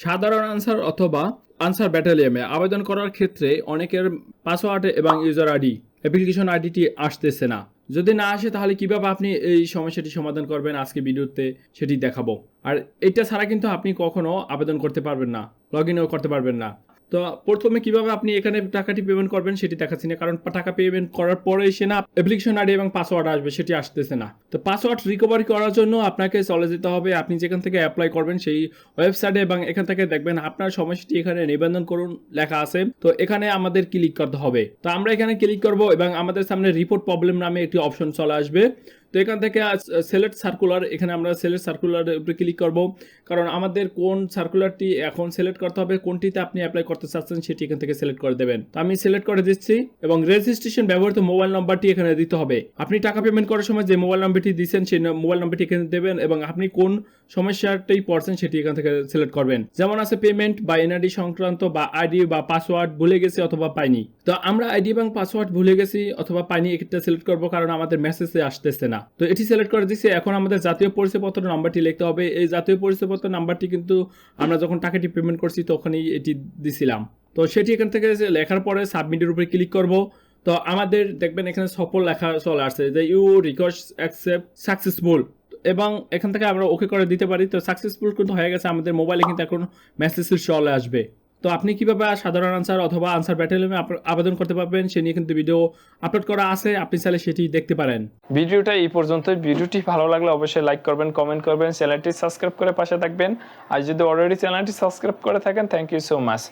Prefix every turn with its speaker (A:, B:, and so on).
A: সাধারণ আনসার অথবা আনসার ব্যাটালিয়ামে আবেদন করার ক্ষেত্রে অনেকের পাসওয়ার্ড এবং ইউজার আইডি, অ্যাপ্লিকেশন আইডিটি আসতেছে না। যদি না আসে, তাহলে কীভাবে আপনি এই সমস্যাটি সমাধান করবেন? আজকে ভিডিওতে সেটি দেখাবো। আর এটা ছাড়া কিন্তু আপনি কখনো আবেদন করতে পারবেন না লগ ইনও করতে পারবেন না। তো প্রথমে কীভাবে আপনি এখানে টাকাটি পেমেন্ট করবেন সেটি দেখাচ্ছি না, কারণ টাকা পেমেন্ট করার পরে এসে না অ্যাপ্লিকেশন আইডি এবং পাসওয়ার্ড আসবে, সেটি আসতেছে না। তো পাসওয়ার্ড রিকভারি করার জন্য আপনাকে চলে যেতে হবে, আপনি যেখান থেকে অ্যাপ্লাই করবেন সেই ওয়েবসাইটে এবং এখান থেকে দেখবেন আপনার সমস্যাটি এখানে নিবন্ধন করুন, লেখা আছে। তো এখানে আমাদের ক্লিক করতে হবে। তো আমরা এখানে ক্লিক করব এবং আমাদের সামনে রিপোর্ট প্রবলেম নামে একটি অপশন চলে আসবে। তো এখান থেকে সিলেক্ট সার্কুলার এখানে আমরা সিলেক্ট সার্কুলার উপরে ক্লিক করব। কারণ আমাদের কোন সার্কুলারটি এখন সিলেক্ট করতে হবে, কোনটিতে আপনি অ্যাপ্লাই করতে চাচ্ছেন সেটি এখান থেকে সিলেক্ট করে দেবেন। তো আমি সিলেক্ট করে দিচ্ছি এবং রেজিস্ট্রেশন ব্যবহৃত মোবাইল নাম্বারটি এখানে দিতে হবে। আপনি টাকা পেমেন্ট করার সময় যে মোবাইল নাম্বারটি দিচ্ছেন, সেই মোবাইল নাম্বারটি এখানে দেবেন এবং আপনি কোন সমস্যাটি পড়ছেন সেটি এখান থেকে সিলেক্ট করবেন। যেমন আছে পেমেন্ট বা এনআইডি সংক্রান্ত বা আইডি বা পাসওয়ার্ড ভুলে গেছি অথবা পাইনি। তো আমরা আইডি এবং পাসওয়ার্ড ভুলে গেছি অথবা পাইনি এটা সিলেক্ট করব কারণ আমাদের মেসেজে আসতেছে না। তো এটি সিলেক্ট করে দিচ্ছি এখন আমাদের জাতীয় পরিচয়পত্র নাম্বারটি লিখতে হবে। এই জাতীয় পরিচয়পত্র নাম্বারটি কিন্তু আমরা যখন টাকাটি পেমেন্ট করছি তখনই এটি দিছিলাম। তো সেটি এখান থেকে লেখার পরে সাবমিটের উপরে ক্লিক করব। তো আমাদের দেখবেন এখানে সফল লেখা চলে আসছে যে ইউ রিকোয়েস্ট অ্যাকসেপ্ট সাকসেসফুল এবং এখান থেকে আমরা ওকে করে দিতে পারি। তো সাকসেসফুল কিন্তু হয়ে গেছে। আমাদের মোবাইলে কিন্তু এখন মেসেজ চলে আসবে। তো আপনি কীভাবে সাধারণ আনসার অথবা আনসার ব্যাটালিয়নে আবেদন করতে পারবেন, সে নিয়ে কিন্তু ভিডিও আপলোড করা আছে, আপনি চাইলে সেটি দেখতে পারেন।
B: ভিডিওটা এই পর্যন্ত ভিডিওটি ভালো লাগলে অবশ্যই লাইক করবেন কমেন্ট করবেন চ্যানেলটি সাবস্ক্রাইব করে পাশে থাকবেন। আর যদি অলরেডি চ্যানেলটি সাবস্ক্রাইব করে থাকেন থ্যাংক ইউ সো মাচ